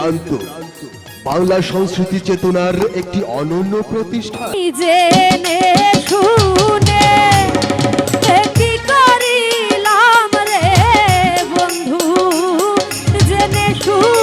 প্রান্ত বাংলা সংস্কৃতি চেতনার একটি অনন্য প্রতিষ্ঠান জেনে শুনে করিলাম রে বন্ধু? জেনে শুনে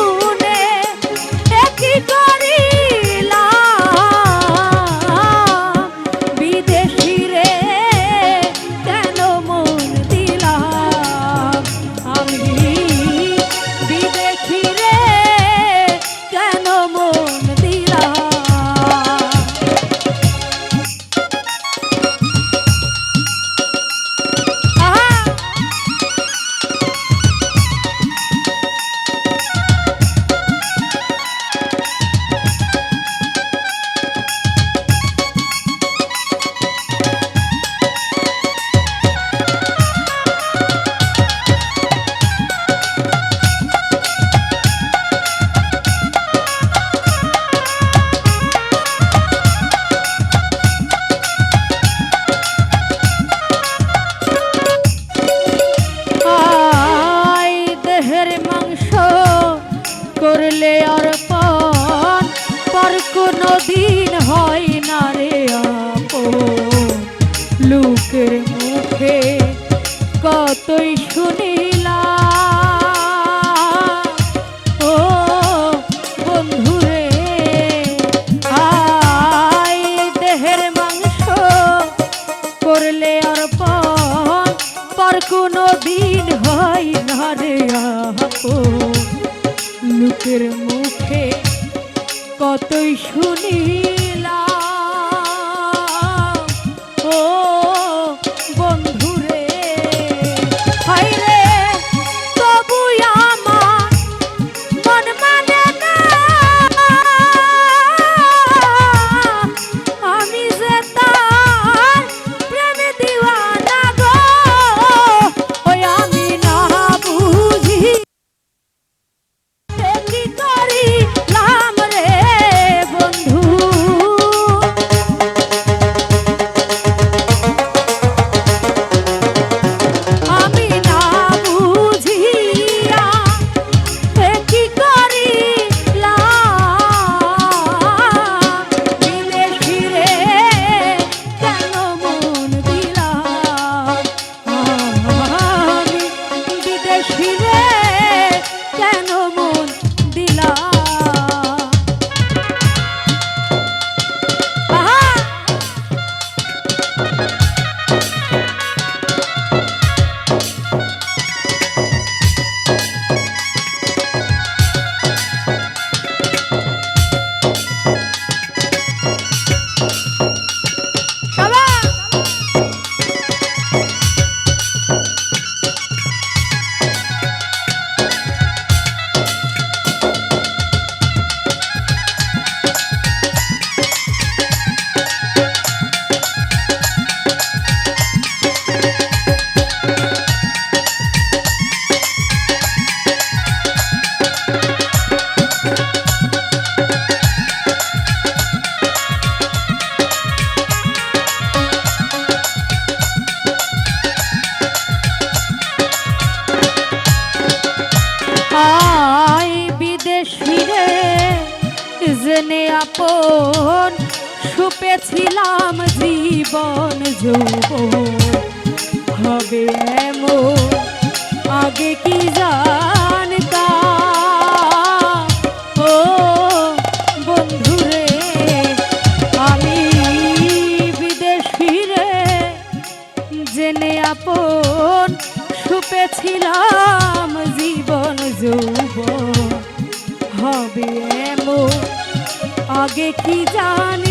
সত্যই শুনিলা? ও আই করলে পর কোনো দিন হয় না মুখে কতই শুনিলা? কেন মো মরণ সুপেছিলাম জীবন যুব হবে এমন আগে কি যা আগে কি জান